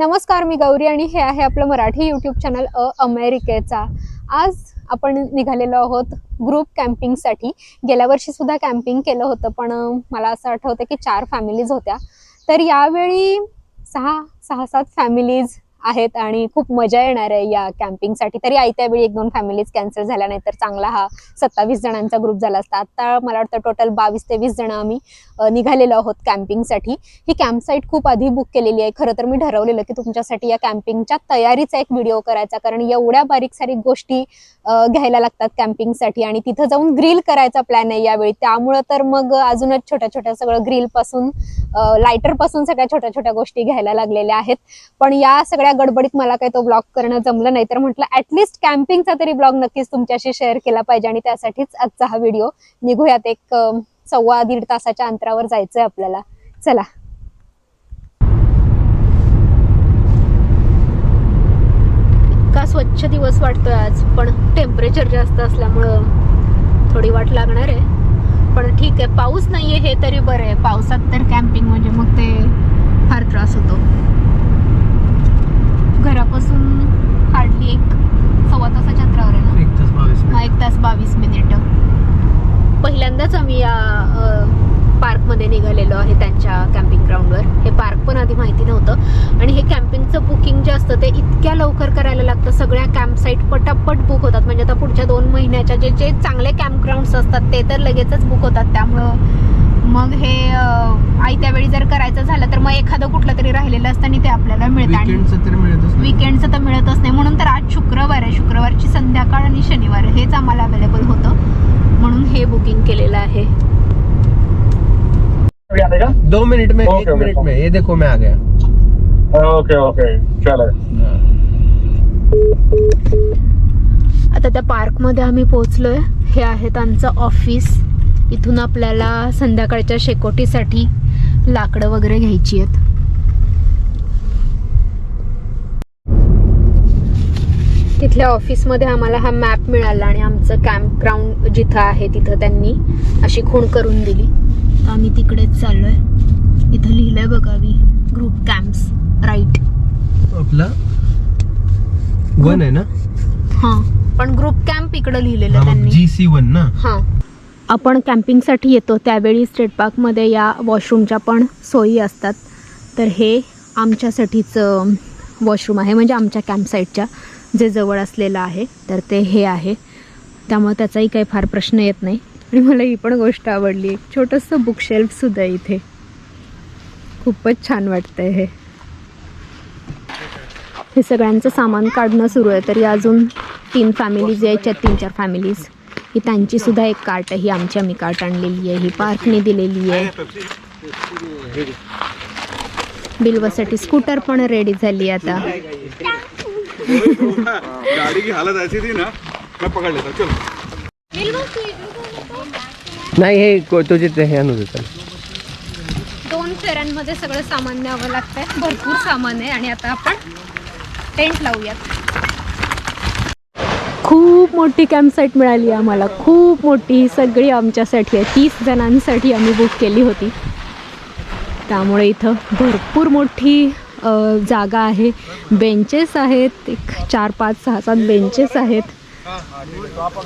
नमस्कार मी गौरी आणि हे आहे आपलं मराठी यूट्यूब चॅनल अ अमेरिकेचा. आज आपण निघालेलो आहोत ग्रुप कॅम्पिंगसाठी गेल्या वर्षी सुद्धा कॅम्पिंग केलं होतं पण मला असं आठवतं की चार फॅमिलीज होत्या. तर यावेळी सहा सहा सात फॅमिलीज आहेत आणि खूप मजा येणार आहे या कॅम्पिंगसाठी तरी आयत्या वेळी एक दोन फॅमिलीज कॅन्सल झाल्या नाही तर चांगला हा सत्तावीस जणांचा ग्रुप झाला असता. आता मला वाटतं टोटल बावीस तेवीस जण आम्ही निघालेलो आहोत कॅम्पिंगसाठी ही कॅम्प साईट खूप आधी बुक केलेली आहे. खरं तर मी ठरवलेलं की तुमच्यासाठी या कॅम्पिंगच्या तयारीचा एक व्हिडिओ करायचा. कारण एवढ्या बारीक सारीक गोष्टी घ्यायला लागतात कॅम्पिंगसाठी आणि तिथं जाऊन ग्रिल करायचा प्लॅन आहे यावेळी. त्यामुळं तर मग अजूनच छोट्या छोट्या सगळं ग्रिलपासून लायटरपासून सगळ्या छोट्या छोट्या गोष्टी घ्यायला लागलेल्या आहेत. पण या सगळ्या गडबडीत मला काही तो ब्लॉग करणं जमलं नाही तर म्हटलं ऍटलिस्ट कॅम्पिंगचा तरी ब्लॉग नक्कीच तुमच्याशी शेअर केला पाहिजे आणि त्यासाठीच आजचा हा व्हिडिओ निघूयात. एक सव्वा दीड तासाच्या अंतरावर जायचंय आपल्याला. चला. इतका स्वच्छ दिवस वाटतोय आज पण टेम्परेचर जास्त असल्यामुळं थोडी वाट लागणार आहे. पण ठीक आहे पाऊस नाहीये हे तरी बरं आहे. पावसात तर कॅम्पिंग म्हणजे मग ते फार त्रास होतो घरापासून हार्डली एक सव्वा तासाच्या अंतरावर आहे ना एक तास बावीस हा एक तास बावीस मिनिट पहिल्यांदाच आम्ही या पार्कमध्ये निघालेलो आहे त्यांच्या कॅम्पिंग ग्राउंडवर हे पार्क पण आधी माहिती नव्हतं आणि हे कॅम्पिंगचं बुकिंग जे असतं ते इतक्या लवकर करायला लागतं. सगळ्या कॅम्प साईट पटापट बुक होतात. म्हणजे आता पुढच्या दोन महिन्याच्या जे जे चांगले कॅम्प ग्राउंड्स असतात ते तर लगेचच बुक होतात. त्यामुळं मग हे आयत्या वेळी जर करायचं झालं तर मग एखादं कुठलं तरी राहिलेलं असतं आणि ते आपल्याला मिळतं. आणि विकेंडचं तर मिळतच नाही. विकेंडचं तर मिळतच नाही. म्हणून तर आज शुक्रवार आहे. शुक्रवारची संध्याकाळ आणि शनिवार हेच आम्हाला अवेलेबल होतं. म्हणून हे बुकिंग केलेलं आहे. दो मिनट में एक मिनट। में. ये देखो मैं आ गया. ओके ओके चलो आता त्या पार्कमध्ये आम्ही पोहोचलोय. हे आहे त्यांचं ऑफिस इथून आपल्याला संध्याकाळच्या शेकोटीसाठी लाकडं वगैरे घ्यायची आहेत. तिथल्या ऑफिसमध्ये आम्हाला हा मॅप मिळाला आणि आमचं कॅम्प ग्राउंड जिथं आहे तिथं त्यांनी अशी खूण करून दिली. तर आम्ही तिकडेच चाललोय. इथं लिहिलंय बघावी ग्रुप कॅम्प्स राईट. आपला वन आहे ना? हा. पण ग्रुप कॅम्प इकडं लिहिलेलं त्यांनी. जी सी वन ना? हां. आपण कॅम्पिंगसाठी येतो त्यावेळी स्टेट पार्कमध्ये या वॉशरूमच्या पण सोयी असतात. तर हे आमच्यासाठीचं वॉशरूम आहे म्हणजे आमच्या कॅम्पसाईटच्या जे जवळ असलेलं आहे. तर ते हे आहे. त्यामुळे त्याचाही काही फार प्रश्न येत नाही. आणि मला ही पण गोष्ट आवडली. एक छोटंसं बुकशेल्फसुद्धा आहे इथे. खूपच छान वाटतंय हे. हे सगळ्यांचं सामान काढणं सुरू आहे. तरी अजून तीन फॅमिलीज यायच्या तीन चार फॅमिलीज ही त्यांची सुद्धा एक कार्ट आहे. ही आमची आम्ही कार्ट आणलेली आहे. ही पार्कने दिलेली आहे. बिलवासाठी स्कूटर पण रेडी झाली आता. गाड़ी की हालत ऐसी थी ना मैं पकड़ लेता चलो. नाही हे हे. दोन फेऱ्यांमध्ये सगळं सामान न्यावं लागतंय. भरपूर सामान आहे आणि आता आपण टेंट लावूयात. खूप मोठी कॅम्प साईट मिळाली आम्हाला. खूप मोठी ही सगळी आमच्यासाठी आहे. तीस जणांसाठी आम्ही बुक केली होती. त्यामुळे इथं भरपूर मोठी जागा आहे. बेंचेस आहेत. एक चार पाच सहा सात बेंचेस आहेत.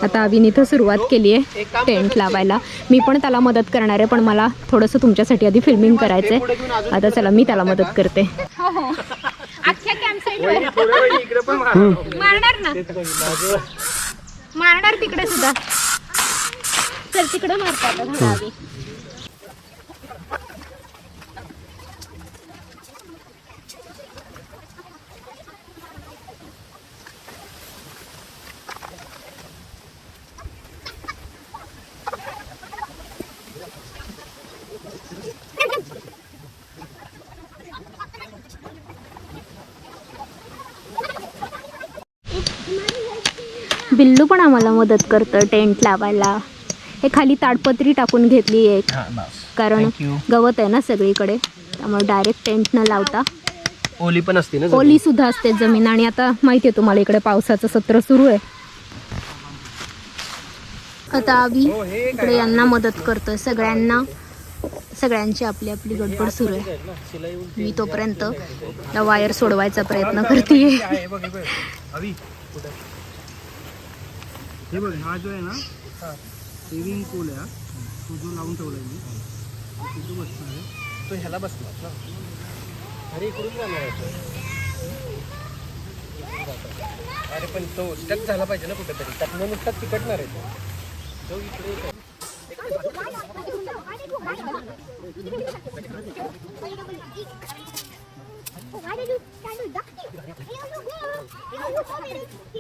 आता आम्ही इथं सुरुवात केली आहे टेंट लावायला. मी पण त्याला मदत करणार आहे पण मला थोडंसं तुमच्यासाठी आधी फिल्मिंग करायचं आहे आता चला मी त्याला मदत करते. मारणार ना? मारणार तिकडे सुद्धा. चल तिकडे मारतात बिल्लू पण आम्हाला मदत करतं टेंट लावायला. हे खाली ताडपत्री टाकून घेतली एक. कारण. गवत आहे ना सगळीकडे. त्यामुळे डायरेक्ट टेंट न लावता. ओली पण असते ना ओली सुद्धा असते जमीन. आणि आता माहिती आहे तुम्हाला इकडे पावसाचं सत्र सुरू आहे. आता आम्ही इकडे यांना मदत करतोय. सगळ्यांना सगळ्यांची आपली आपली गडबड सुरू आहे. मी तोपर्यंत वायर सोडवायचा प्रयत्न करते हे बघ हा जो आहे ना स्विमिंग पूल आहे हा. तो जो लावून ठेवला मी तिथे बसणार आहे तो ह्याला बसणार ना अरे इकडून जाणार आहे तो. अरे पण तो स्टक झाला पाहिजे ना कुठेतरी त्यातनं नुसतं तिकटणार आहे तो जो इकडे येतो. Why did you you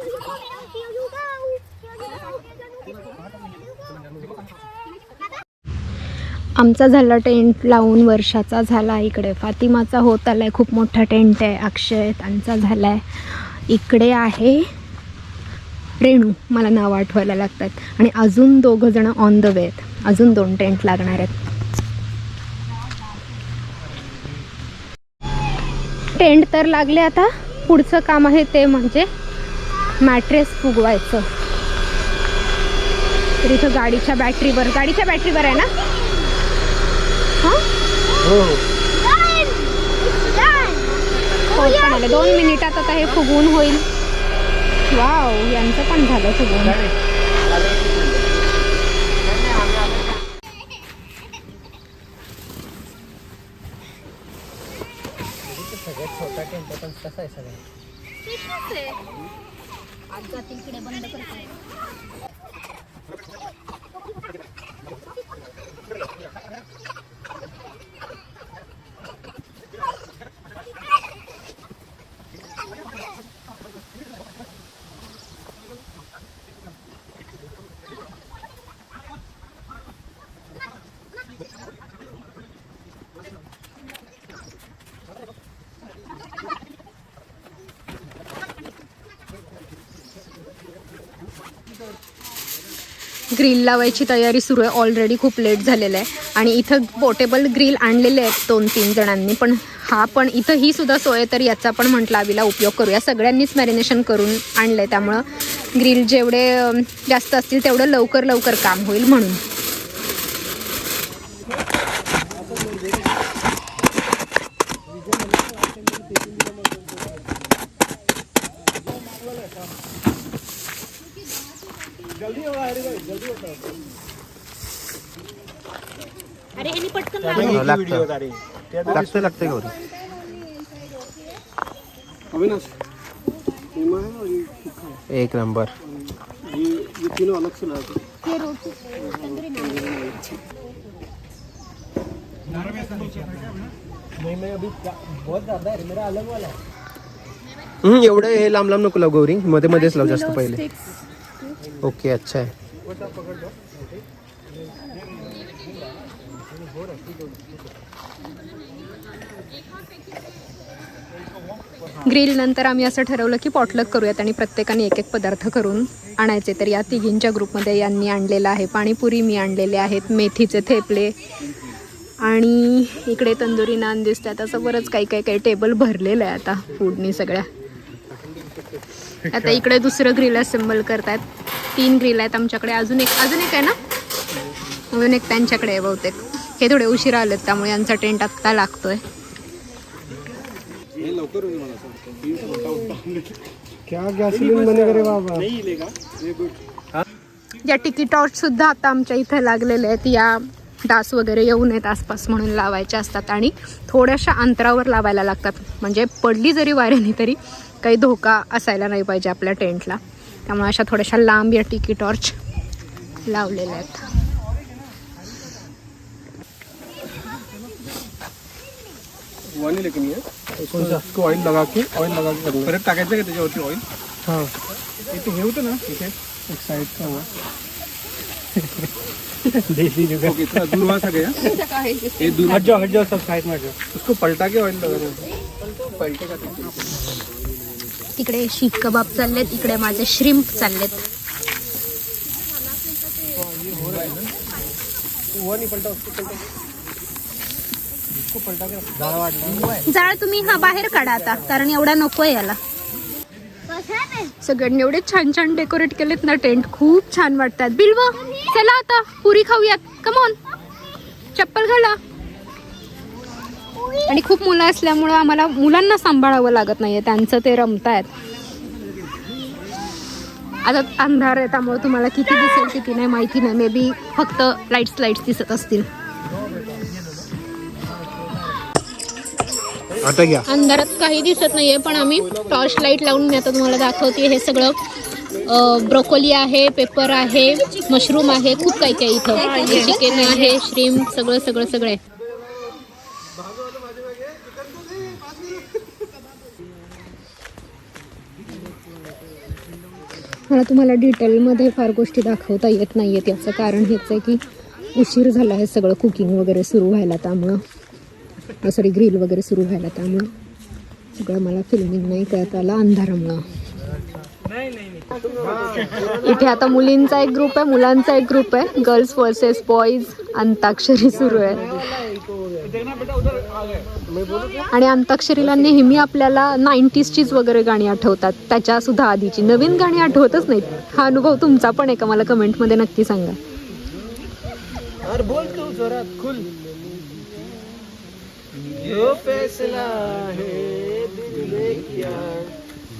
you you आमचा झाला टेंट लावून वर्षाचा झाला इकडे. फातिमाचा होत आलाय खूप मोठा टेंट आहे. अक्षय त्यांचा झाला आहे इकडे आहे रेणू मला नाव आठवायला लागतात. आणि अजून दोघं जण ऑन द वे आहेत. अजून दोन टेंट लागणार आहेत. टेंट तर लागले आता. पुढचं काम आहे ते म्हणजे मॅट्रेस फुगवायचं. तर इथं गाडीच्या बॅटरीवर गाडीच्या बॅटरीवर आहे ना? हो पण दोन मिनिटात आता हे फुगून होईल. वाव यांचं पण झालं फुगून सगळ्यात छोटा टेंट पण कसा आहे सगळ्यात ग्रिल लावायची तयारी सुरू आहे. ऑलरेडी खूप लेट झालेलं आहे. आणि इथं पोर्टेबल ग्रिल आणलेले आहेत दोन तीन जणांनी. पण हा पण इथं ही सुद्धा सोय आहे तर याचा पण म्हटलं आवीला उपयोग करूया. सगळ्यांनीच मॅरिनेशन करून आणलं आहे त्यामुळं ग्रिल जेवढे जास्त असतील तेवढं लवकर लवकर काम होईल म्हणून. लागतं. लागतं. गौरी. अविनाश एक नंबर. ये तीनों अलग से लाए हम्म, एवढं हे लांब लांब नको लाव गौरी. मध्ये मध्येच लाव जास्त पहिले. ओके अच्छा आहे. ग्रिल नंतर आम्ही असं ठरवलं की पॉटलक करूयात आणि प्रत्येकाने एक एक पदार्थ करून आणायचे. तर या तिघींच्या ग्रुपमध्ये यांनी आणलेलं आहे पाणीपुरी मी आणलेले आहेत मेथीचे थेपले. आणि इकडे तंदुरी नान दिसतात असं बरंच काही काही काही टेबल भरलेलं आहे आता फूडनी सगळ्या. आता इकडे दुसरं ग्रिल असेंबल करतात तीन ग्रिल आहेत आमच्याकडे. अजून एक अजून एक आहे ना? अजून एक त्यांच्याकडे आहे बहुतेक. हे थोडे उशिरा आलेत त्यामुळे यांचा टेंट आत्ता लागतोय. हे ये तिकीटॉट सुद्धा आता आमच्या इथे लागलेले आहेत. या डास वगैरे येऊ नयेत आसपास म्हणून लावायचे असतात आणि थोड्याशा अंतरावर लावायला लागतात. म्हणजे पडली जरी वाऱ्याने तरी काही धोका असायला नाही पाहिजे आपल्या टेंटला. त्यामुळे अशा थोड्याशा लांब या टिकी टॉर्च लावलेल्या आहेत. हुआ नहीं लेकिन ये। उसको ऑयल लगा के ऑयल लगा के करना परत टाकायचं का त्याच्यावरती ऑइल हा। इथे हे होतं ना इथे एक साईडचा हुआ। ओके थोड़ा दूर वहाँ से गया। ये दूर। हट जाओ हट जाओ सब साइड में उसको पलटा के ऑयल लगा दो। पलटेगा तो तिकडे शीख कबाब चाललेत इकडे माझे श्रिम्प चाललेत. वो नहीं पलटा उसको पलटा। पलटा के जाळ तुम्ही हा बाहेर काढा आता कारण एवढा नकोय याला. सगळ्यांनी एवढे छान छान डेकोरेट केलेत ना टेंट खूप छान वाटतात. बिल्व चला आता पुरी खाऊयात. कमॉन चप्पल घाला. आणि खूप मुलं असल्यामुळं आम्हाला मुलांना सांभाळावं लागत नाहीये त्यांचं ते रमतायत. आता अंधार आहे त्यामुळे तुम्हाला किती दिसेल किती नाही माहिती नाही. मे बी फक्त लाईट्स लाईट्स दिसत असतील. आता घ्या. अंधारात काही दिसत नाहीये पण आम्ही टॉर्च लाइट लावून मी आता तुम्हाला दाखवते. हे सगळं ब्रोकोली आहे पेपर आहे मशरूम आहे खूप काही काही इथं. चिकन आहे श्रीम सगळं सगळं सगळं आहे. मला तुम्हाला डिटेलमध्ये फार गोष्टी दाखवता येत नाही आहेत याचं कारण हेच आहे की उशीर झाला आहे सगळं कुकिंग वगैरे सुरू व्हायला त्यामुळं. सॉरी ग्रिल वगैरे सुरू व्हायला त्यामुळं. सगळं मला फिल्मिंग नाही करत आला अंधारामुळं. इथे आता मुलींचा एक ग्रुप आहे मुलांचा एक ग्रुप आहे. गर्ल्स वर्सेस बॉईज अंताक्षरी सुरू आहे. आणि अंताक्षरीला नेहमी आपल्याला नाईन्टीजचीच वगैरे गाणी आठवतात. त्याच्या सुद्धा आधीची. नवीन गाणी आठवतच नाहीत. हा अनुभव तुमचा पण आहे का? मला कमेंटमध्ये नक्की सांगा. अरे बोल तू जोरात खुल। जो फैसला है दिल ने किया।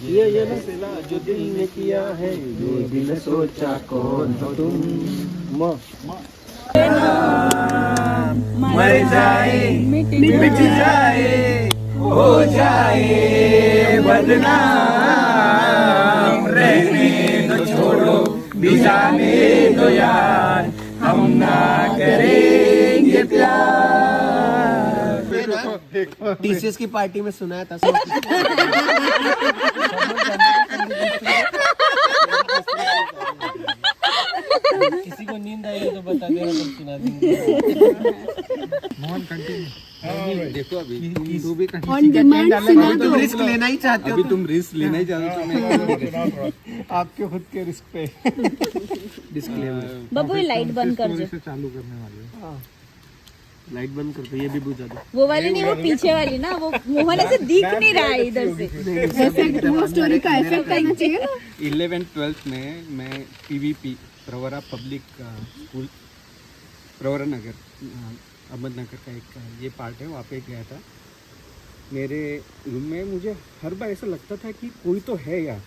ये ये फैसला जो दिल ने किया है, जो दिल सोचा कौन हो तुम? म मर जाए, मिट जाए, हो जाए, बदनाम। रहने दो छोड़ो, भी जाने दो यार। हम ना करेंगे प्यार। टीसीएस की पार्टी में सुना है था किसी को नींद आई तो बता देना तो सुना देखो अभी तू भी तुम रिस्क लेना ही चाहते हो तुम रिस्क लेना ही चाहते हो आपके खुद के रिस्क पे। डिस्क्लेमर बबू लाइट बंद कर दो। चालू करने वाले लाइट बंद कर दो ये भी बुझा दो। वो वाली नहीं वो पीछे वाली ना वो मोहन ऐसे दिख नहीं रहा है इधर से। वो स्टोरी का इफ़ेक्ट करना चाहिए ना। इलेवेंथ ट्वेल्थ में मैं PVP Pravara public school, Pravara Nagar Ahmednagar का एक ये पार्ट है, वहाँ पे गया था। मेरे रूम में मुझे हर बार ऐसा लगता था कि कोई तो है यार।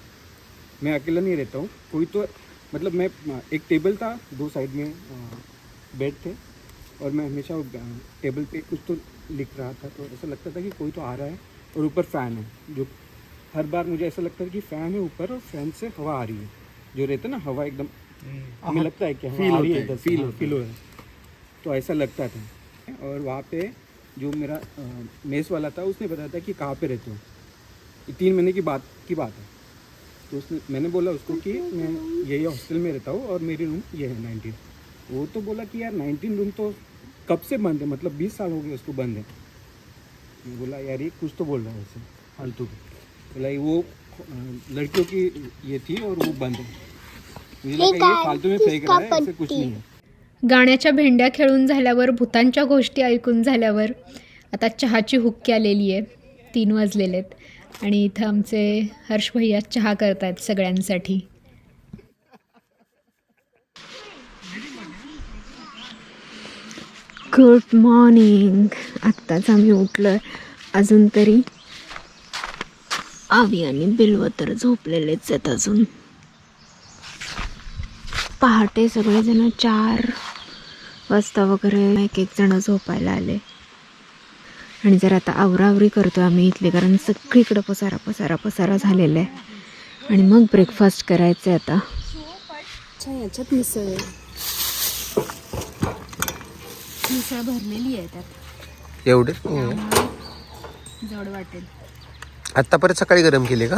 मैं अकेला नहीं रहता हूँ, कोई तो मतलब मैं एक टेबल था, दो साइड में बेड थे, और मैं हमेशा टेबल पे कुछ तो लिख रहा था तो ऐसा लगता था कि कोई तो आ रहा है, और ऊपर फ़ैन है, जो हर बार मुझे ऐसा लगता है कि फ़ैन है ऊपर और फ़ैन से हवा आ रही है। जो रहता ना, हवा एकदम हमें लगता है कि हवा आ रही है फील फील हो। रहा है। तो ऐसा लगता था। और वहाँ पे जो मेरा मेस वाला था उसने बताया था कि कहाँ पे रहते हो? ये तीन महीने की बात की बात है। तो उसने मैंने बोला उसको कि मैं यही हॉस्टल में रहता हूँ और मेरी रूम ये है नाइनटीन। वो तो बोला कि यार नाइनटीन रूम तो कब से बंद है? मतलब बीस साल हो गए उसको बंद है। मैं बोला यार ये कुछ तो बोल रहा है ऐसे फालतू बोला वो लड़कियों की ये थी और वो बंद है। फालतू में फेंक रहा है ऐसे कुछ नहीं. है गाण्याच्या भेंड्या खेळून झाल्यावर भूतांच्या गोष्टी ऐकून झाल्यावर आता चहाची हुक्की आलेली आहे. तीन वाजलेले आहेत आणि इथं आमचे हर्ष भैया चहा करतायत सगळ्यांसाठी. गुड मॉर्निंग आत्ताच आम्ही उठलो अजून तरी आवी आणि बिलव तर झोपलेलेच आहेत अजून. पहाटे सगळेजण चार वाजता वगैरे एक एक जण झोपायला आले. आणि जर आता आवरावरी करतो आम्ही इथले कारण सगळीकडं पसारा पसारा पसारा झालेला आहे. आणि मग ब्रेकफास्ट करायचं आहे आता. अच्छा याच्यात मिसळ मिसळ भरलेली आहे त्यात. एवढे? जड वाटेल. आतापर्यंत सकाळी गरम केले का?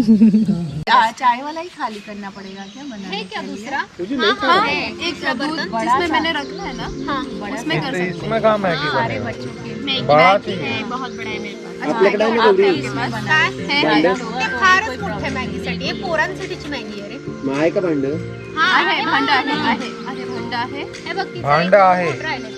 चाय वाला ही खाली करना पड़ेगा क्या बनाने क्या दूसरा एक दूध जिसमें मैंने रखा है ना उसमें कर सकते इसमें काम है कि सारे बच्चों के मैगी मैगी है बहुत बड़ा आहे मेरे पास आपल्याकडे आहे ना गौरी? काय आहे ते फारच मोठ्या मॅगीसाठी हे पोरांसाठीची मॅगी आहे रे मग आहे का भांड आहे भांड आहे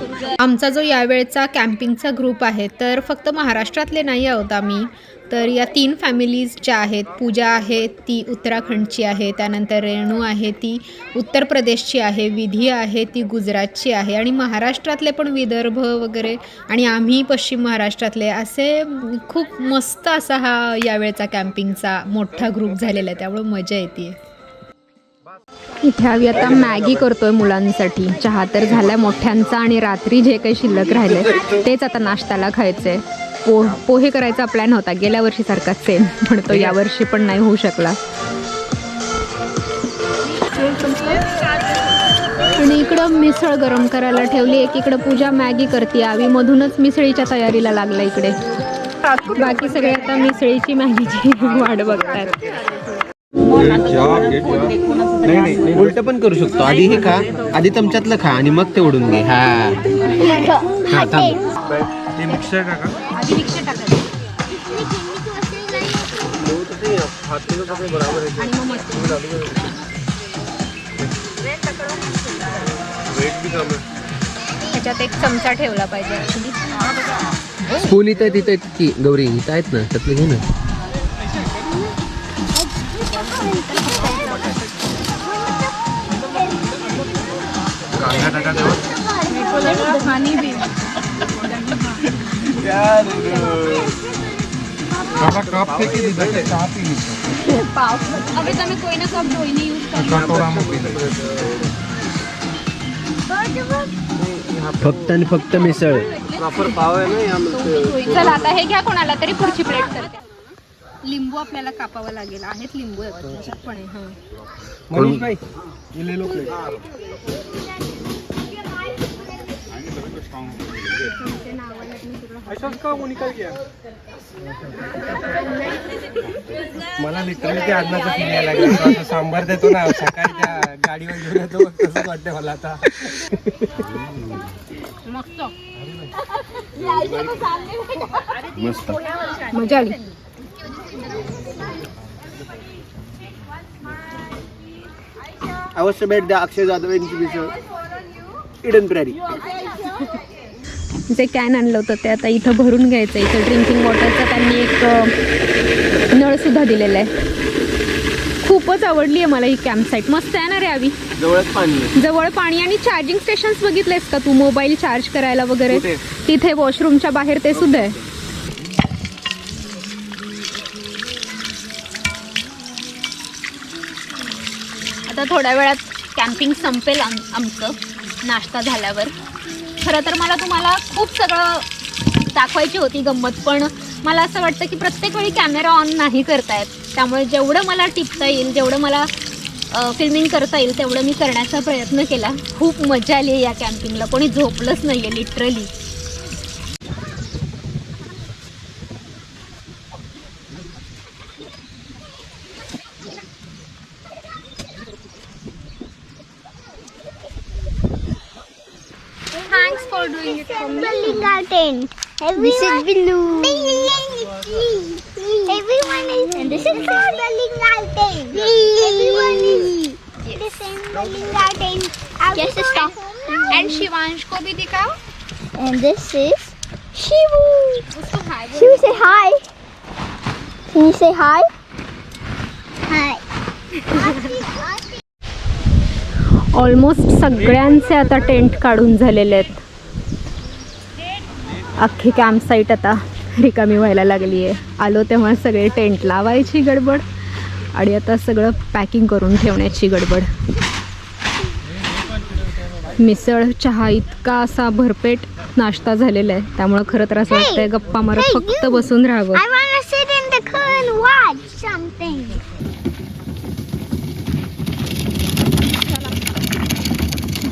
आमचा जो यावेळचा कॅम्पिंगचा ग्रुप आहे तर फक्त महाराष्ट्रातले नाही आहोत आम्ही. तर या तीन फॅमिलीज ज्या आहेत पूजा आहे ती उत्तराखंडची आहे त्यानंतर रेणू आहे ती उत्तर प्रदेशची आहे विधी आहे ती गुजरातची आहे आणि महाराष्ट्रातले पण विदर्भ वगैरे आणि आम्ही पश्चिम महाराष्ट्रातले असे खूप मस्त असा हा यावेळचा कॅम्पिंगचा मोठा ग्रुप झालेला आहे त्यामुळे मजा येते इथे आम्ही आता मॅगी करतोय मुलांसाठी. चहा तर झालाय मोठ्यांचा आणि रात्री जे काही शिल्लक राहिले तेच आता नाश्त्याला खायचंय. पो पोहे करायचा प्लॅन होता. गेल्या वर्षी सारखा सेम पण तो यावर्षी पण नाही होऊ शकला. आणि इकडं मिसळ गरम करायला ठेवली. एकीकडं पूजा मॅगी करते. आवी मधूनच मिसळीच्या तयारीला लागला इकडे. बाकी सगळे आता मिसळीची मॅगीची वाट बघतात. नाही नाही उलट पण करू शकतो. आधी हे खा. आधी चमच्यातलं खा आणि मग ते ओढून घे. हा. हा थांब. आधी मिक्सर टाकायचं आणि मग मस्त. त्याच्यात एक चमचा ठेवला पाहिजे. स्पून इथं तिथं की गौरी इथं आहेत ना त्यातलं घे ना. अंगा टाका कप फेंकी दीजिए तो पी कोई ना कप धोई नहीं यूज कर पी फक्त आणि फक्त मिसळ. प्रॉपर पाव आहे ना चल आता हे घ्या कोणाला तरी पुढची प्लेट तर लिंबू आपल्याला कापावं लागेल. आहेत लिंबू पण आहे मनीष भाई ऐसा उसका वो निकल गया? मला लिटरली ते अन्नाचं फील यायला लागलं. सांबार देतो ना सकाळी त्या गाडीवर घेऊन येतो तसंच वाटतंय मला आता. मस्त. मजा आली. अवश्य भेट द्या अक्षय जाधव यांची मिसळ. इडन प्रेरी जे कॅन आणलं होतं ते आता इथं भरून घ्यायचं इथं ड्रिंकिंग वॉटरचा त्यांनी एक नळसुद्धा दिलेला आहे. खूपच आवडली आहे मला ही कॅम्प साईट मस्त आहे ना रे आवी? जवळच पाणी आहे. जवळ पाणी आणि चार्जिंग स्टेशन्स बघितलेस का तू? मोबाईल चार्ज करायला वगैरे? तिथे वॉशरूमच्या बाहेर ते सुद्धा आहे. आता थोड्या वेळात कॅम्पिंग संपेल आम आमचं. नाश्ता झाल्यावर. खरं तर मला तुम्हाला खूप सगळं दाखवायची होती गंमत पण मला असं वाटतं की प्रत्येक वेळी कॅमेरा ऑन नाही करतायत. त्यामुळे जेवढं मला टिपता येईल जेवढं मला फिल्मिंग करता येईल तेवढं मी करण्याचा प्रयत्न केला. खूप मजा आली आहे या कॅम्पिंगला कोणी झोपलंच नाही आहे literally tent. This is blue. Everyone is. And this is our tent. Everyone is assembling our tent. Yes, stop. And Shivansh को भी दिखाओ And this is Shivu. उसको Shivu, say hi. Can you say hi? Hi. Almost सगळ्यांचे आता tent काढून झालेले आहेत अख्खी कॅम्प साईट आता रिकामी व्हायला लागली आहे आलो तेव्हा सगळे टेंट लावायची गडबड आणि आता सगळं पॅकिंग करून ठेवण्याची गडबड. मिसळ चहा इतका असा भरपेट नाश्ता झालेला आहे. त्यामुळं खरं तर असं वाटतंय गप्पा मारत फक्त बसून राहावं.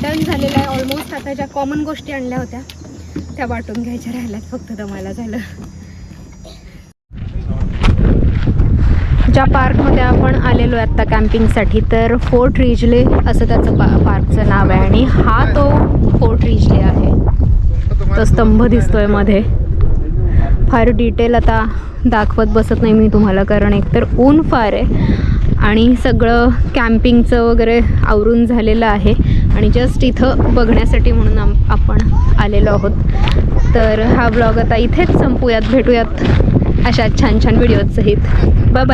डन झालेलं आहे. ऑलमोस्ट आता ज्या कॉमन गोष्टी आणल्या होत्या. त्या वाटून घ्यायच्या राहिल्यात फक्त दमायला झालं. ज्या पार्कमध्ये आपण आलेलो आहे आत्ता कॅम्पिंगसाठी तर फोर्ट रिजले असं त्याचं पा पार्कचं नाव आहे आणि हा तो फोर्ट रिजले आहे. तो स्तंभ दिसतोयमध्ये. फार डिटेल आता दाखवत बसत नाही मी तुम्हाला कारण एकतर ऊन फार आहे आणि सगळं कॅम्पिंगचं वगैरे आवरून झालेलं आहे. आणि जस्ट इथं बघण्यासाठी म्हणून आम आपण आलेलो आहोत. तर हा ब्लॉग आता इथेच संपूयात भेटूयात अशा छान छान व्हिडिओजसहित बाय